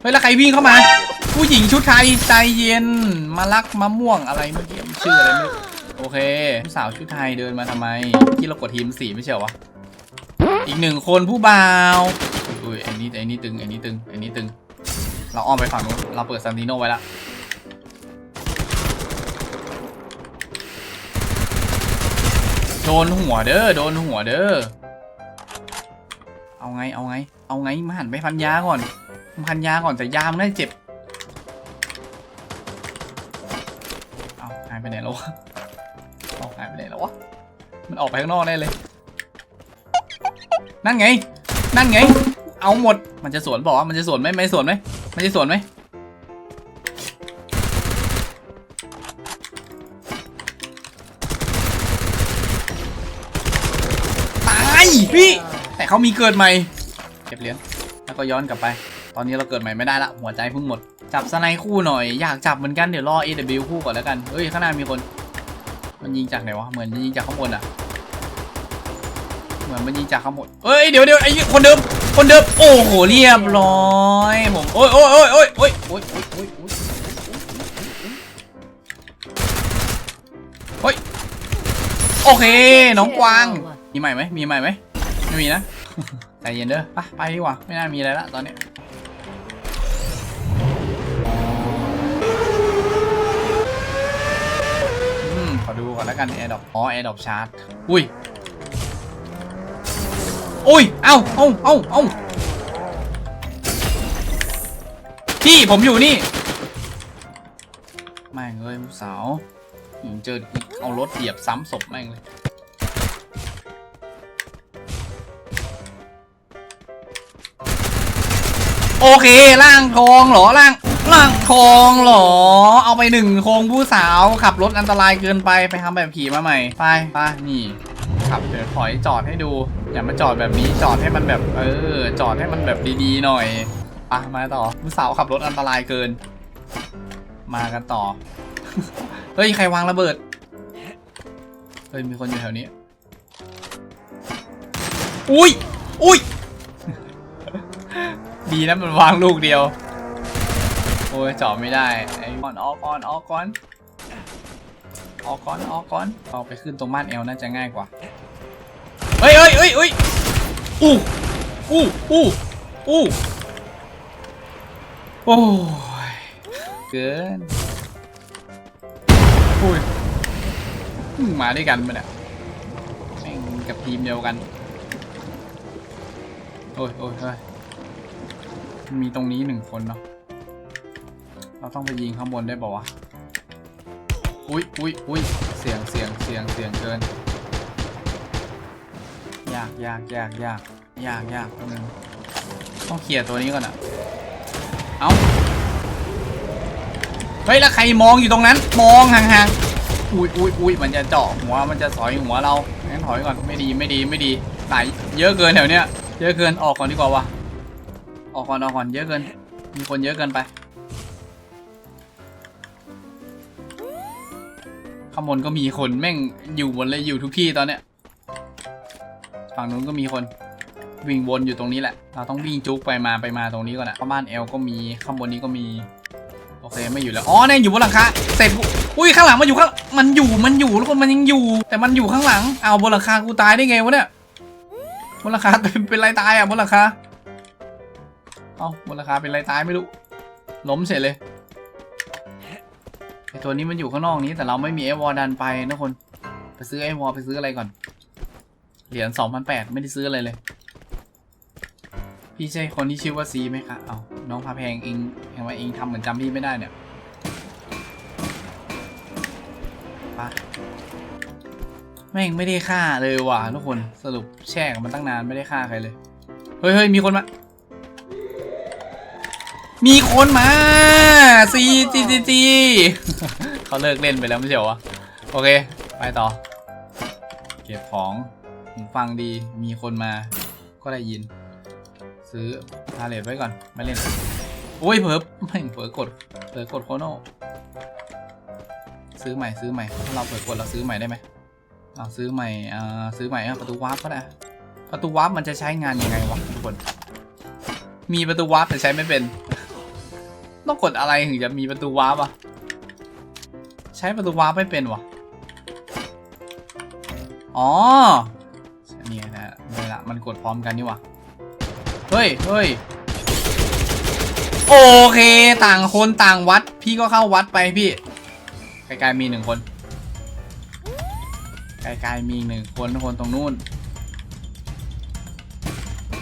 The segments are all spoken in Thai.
เฮ้ยแล้วใครวิ่งเข้ามา ผู้หญิงชุดไทยใจเย็นมารักมะม่วงอะไรเมื่อกี้ชื่ออะไรไม่โอเคผู้สาวชุดไทยเดินมาทำไมที่เรากดทีมสีไม่ใช่เหรอวะอีกหนึ่งคนผู้บ่าวอุ้ยไอ้นี่ไอ้นี่ตึงไอ้นี่ตึงไอ้นี่ตึง เราอ้อมไปฝั่งนู้นเราเปิดซันติโนไว้ละโดนหัวเด้อโดนหัวเด้อ เอาไง เอาไง เอาไงมาหันไปพันยาก่อนพันยาก่อนแต่ยามนน่าจะเจ็บ เอาหายไปไหนแล้ววะเอาหายไปไหนแล้ววะ มันออกไปข้างนอกแน่เลย นั่นไง นั่นไง เอาหมด มันจะสวนบอกว่ามันจะสวนไหมไม่สวนไหมมันจะสวนไหมตายพี่ เขามีเกิดใหม่ เก็บเหรียญแล้วก็ย้อนกลับไป ตอนนี้เราเกิดใหม่ไม่ได้ละหัวใจเพิ่งหมด จับสไนด์คู่หน่อย อยากจับเหมือนกันเดี๋ยวรอ AW คู่ก่อนแล้วกันเฮ้ยข้างหน้ามีคน มันยิงจากไหนวะ เหมือนยิงจากข้างบนอะเหมือนมันยิงจากข้างบนเอ้ยเดี๋ยวเดี๋ยวไอ้คนเดิม คนเดิม โอ้โหเรียบร้อยผมโอ้ยโอ้ยโอ้ยโอ้ยโอ้ยโอ้ยโอ้ยโอ้ยโอ้ยโอ้ยโอเค น้องกวาง มีใหม่ไหมมีใหม่ไหมไม่มีนะ ใจเย็นเด้อไปไปดีกว่า ไม่น่ามีอะไรละตอนนี้ขอดูก่อนแล้วกัน AirDrop อ๋อ AirDrop ชาร์จอุ้ยอุ้ย เอ้าเอ้าเอ้าเอ้าพี่ผมอยู่นี่แม่งเอ้ยสาวอืมเจอเอารถเหยียบซ้ำศพแม่งเลย โอเคร่างทองเหรอร่างร่างทองเหรอ เอาไปหนึ่งโครงผู้สาวขับรถอันตรายเกินไปไปทำแบบขี่มาใหม่ไปไปนี่ขับเดี๋ยวถอยจอดให้ดู อย่ามาจอดแบบนี้จอดให้มันแบบ เออ จอดให้มันแบบดีๆหน่อยไปมาต่อผู้สาวขับรถอันตรายเกิน มากันต่อเฮ้ยใครวางระเบิดเฮ้ยมีคนอยู่แถวนี้ อุ้ยอุ้ย ดีนะมันวางลูกเดียว โอ้ยจาะไม่ได้ไอ้ก่อนออกก่อนออกก่อนออกก่อนออกก่อนเอาไปขึ้นตรงบ้านเอลน่าจะง่ายกว่าเฮ้ยเฮ้ยเฮ้ยเฮ้ยอู้อู้อู้อู้โอ้ยเกินอุ้ยมาด้วยกันมันอะแม่งกับทีมเดียวกัน โอ้ยโอ้ยเฮ้ย มีตรงนี้หนึ่งคนเนาะ เราต้องไปยิงข้างบนได้ป่าวะ อุ้ยอุ้ยอุ้ยเสียงเสียงเสียงเสียงเกิน ยากยากยากยากยากยากตรงนึงต้องเคลียร์ตัวนี้ก่อนอะเอาเฮ้ย แล้วใครมองอยู่ตรงนั้น มองห่างๆ อุ้ยอุ้ยอุ้ยมันจะเจาะหัว มันจะสอยหัวเรางั้นถอยก่อน ไม่ดี ไม่ดี ไม่ดีหลายเยอะเกินแถวเนี้ย เยอะเกิน ออกก่อนดีกว่าวะ ออกก่อนออกก่อนเยอะเกิน มีคนเยอะเกินไป ข้างบนก็มีคนแม่งอยู่หมดเลยอยู่ทุกที่ตอนเนี้ย ฝั่งนู้นก็มีคน วิ่งวนอยู่ตรงนี้แหละ เราต้องวิ่งจุกไปมาไปมาตรงนี้ก่อนนะข้างบ้านเอลก็มีข้างบนนี้ก็มี โอเคไม่อยู่แล้ว อ๋อเนี่ยอยู่บนหลังคา เสร็จอุ้ยข้างหลังมันอยู่ข้างมันอยู่มันอยู่ทุกคนมันยังอยู่ แต่มันอยู่ข้างหลัง เอาบนหลังคากูตายได้ไงวะเนี่ยบนหลังคาเป็นเป็นไรตายอะบนหลังคา เอาบนราคาเป็นไรตายไม่รู้ ล้มเสร็จเลยไอตัวนี้มันอยู่ข้างนอกนี้แต่เราไม่มีไอวอลดันไปนะคน ไปซื้อไอวอลไปซื้ออะไรก่อน เหรียญสองพันแปดไม่ได้ซื้ออะไรเลย พี่ใช่คนที่ชื่อว่าซีไหมคะ เอาน้องพาแพงเองเห็นว่าเองทำเหมือนจำพี่ไม่ได้เนี่ยไปะแม่งไม่ได้ฆ่าเลยว่ะทุกคนสรุปแช่กับมันตั้งนานไม่ได้ฆ่าใครเลย เฮ้ยเฮ้ยมีคนมา มีคนมาซีจีจีจีเขาเลิกเล่นไปแล้วไม่ใช่เหรอวะโอเค ไปต่อ เก็บของฟังดีมีคนมา ก็ได้ยิน ซื้อพาเลทไว้ก่อนไม่เล่นโอ้ยเพิ่ไม่เผลอกดเผลอกดโคโนซื้อใหม่ซื้อใหม่ถ้าเราเผลอกดเราซื้อใหม่ได้ไหมเอาซื้อใหม่อ่าซื้อใหม่ประตูวาร์ปก็ได้ประตูวาร์ปมันจะใช้งานยังไงวะทุกคน มีประตูวาร์ปแต่ใช้ไม่เป็น ต้องกดอะไรถึงจะมีประตูวาร์ปอะใช้ประตูวาร์ปไม่เป็นวะอ๋อนี่นะนี่ละมันกดพร้อมกันนี่วะเฮ้ยเฮ้ยโอเคต่างคนต่างวัด พี่ก็เข้าวัดไปพี่ไกลๆมีหนึ่งคนไกลๆมีหนึ่งคนคนตรงนู้น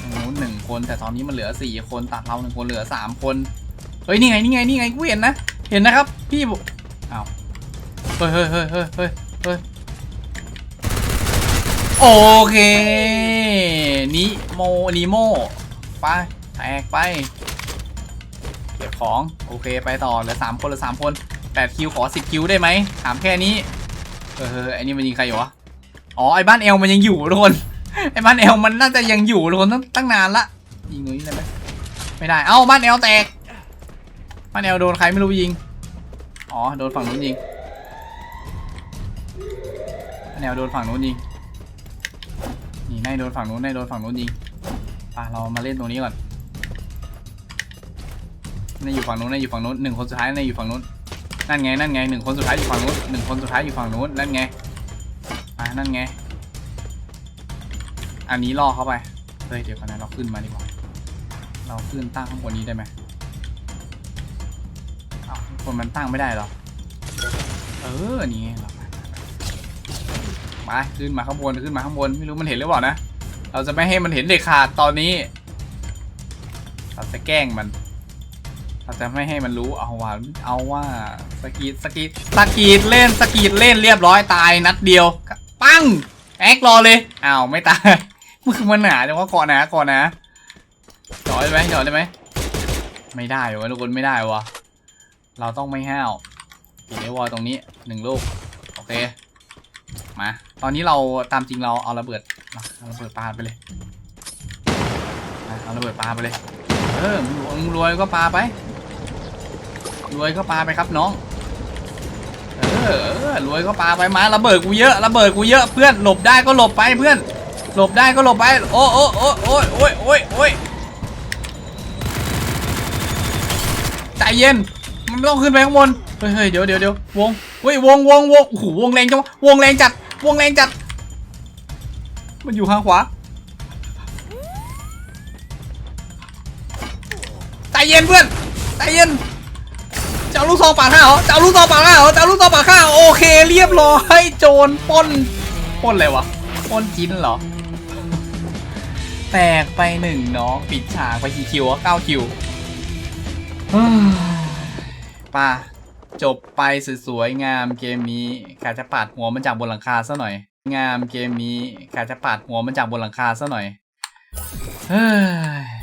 ตรงนู้นหนึ่งคน แต่ตอนนี้มันเหลือสี่คนตัดเราหนึ่งคนเหลือสามคน เฮ้ยนี่ไงนี่ไงนี่ไงกูเห็นนะเห็นนะครับพี่บอกอ้าวเฮ้ยเฮ้ยเฮ้ยเฮ้ยเฮ้ยเฮ้ยโอเคนิโมนิโมไปแตกไปเก็บของโอเคไปต่อเหลือสามคนเหลือสามคนแปดคิวขอสิบคิวได้ไหมถามแค่นี้เออเฮ้ยไอ้นี่มันยิงใครอยู่วะอ๋อไอ้บ้านเอลมันยังอยู่ทุกคนไอ้บ้านเอลมันน่าจะยังอยู่ทุกคนตั้งตั้งนานละยิงตรงนี้ได้ไหมไม่ได้เอ้าบ้านเอลแตก บ้านเอลโดนใครไม่รู้ยิง อ๋อ โดนฝั่งนู้นยิงบ้านเอลโดนฝั่งนู้นยิง นี่นายโดนฝั่งนู้นนายโดนฝั่งนู้นยิงไปเรามาเล่นตรงนี้ก่อนนายอยู่ฝั่งนู้นนายอยู่ฝั่งนู้นหนึ่งคนสุดท้ายนายอยู่ฝั่งนู้น นั่นไง นั่นไงหนึ่งคนสุดท้ายอยู่ฝั่งนู้นหนึ่งคนสุดท้ายอยู่ฝั่งนู้น นั่นไง อ่านั่นไง อันนี้ล่อเข้าไป เฮ้ย เดี๋ยวก่อนนะเราขึ้นมาดีกว่า เราขึ้นตั้งข้างบนนี้ได้ไหม คนมันตั้งไม่ได้หรอ เออ นี่ไงเราไปขึ้นมาข้างบนขึ้นมาข้างบนไม่รู้มันเห็นหรือเปล่านะ เราจะไม่ให้มันเห็นเด็ดขาดตอนนี้ เราจะแกล้งมัน เราจะไม่ให้มันรู้เอาว่าเอาว่าสกีดสกีดสกีดเล่นสกีดเล่นเรียบร้อยตายนัดเดียว ปั้งแอกรอเลยอ้าวไม่ตายมึงมันหนาจังว่าก่อนนะก่อนนะจอดได้ไหมจอดได้ไหมไม่ได้วะทุกคนไม่ได้วะ เราต้องไม่ห้าวปิดไอวอลตรงนี้หนึ่งลูก โอเค มา ตอนนี้เราตามจริงเราเอาระเบิดเอาระเบิดปาไปเลยเอาระเบิดปาไปเลย เออมึงรวยก็ปาไป รวยก็ปาไปครับน้อง เออรวยก็ปาไปมาระเบิดกูเยอะระเบิดกูเยอะเพื่อนหลบได้ก็หลบไปเพื่อน หลบได้ก็หลบไป โอ้โอ้โอ้โอ้โอ้ยโอ้ยโอ้ยใจเย็น มันไม่ต้องขึ้นไปข้างบน เฮ้ยเดี๋ยวเดี๋ยวเดี๋ยววงเฮ้ยวงวงวงโอ้โหวงแรงจังวงแรงจัด วงแรงจัด มันอยู่ข้างขวา ใจเย็นเพื่อน ใจเย็นจะเอาลูกซองปาดข้าเหรอจะเอาลูกซองปาดข้าเหรอจะเอาลูกซองปาดข้าโอเค เรียบร้อยโจรป้นป้นอะไรวะป้นจินเหรอ แตกไปหนึ่งเน้องปิดฉากไปกี่คิวอะเก้าคิว ป่าจบไปสวยๆงามเกมนี้ขาจะปาดหัวมันจากบนหลังคาซะหน่อย งามเกมนี้ขาจะปาดหัวมันจากบนหลังคาซะหน่อยเฮ้ย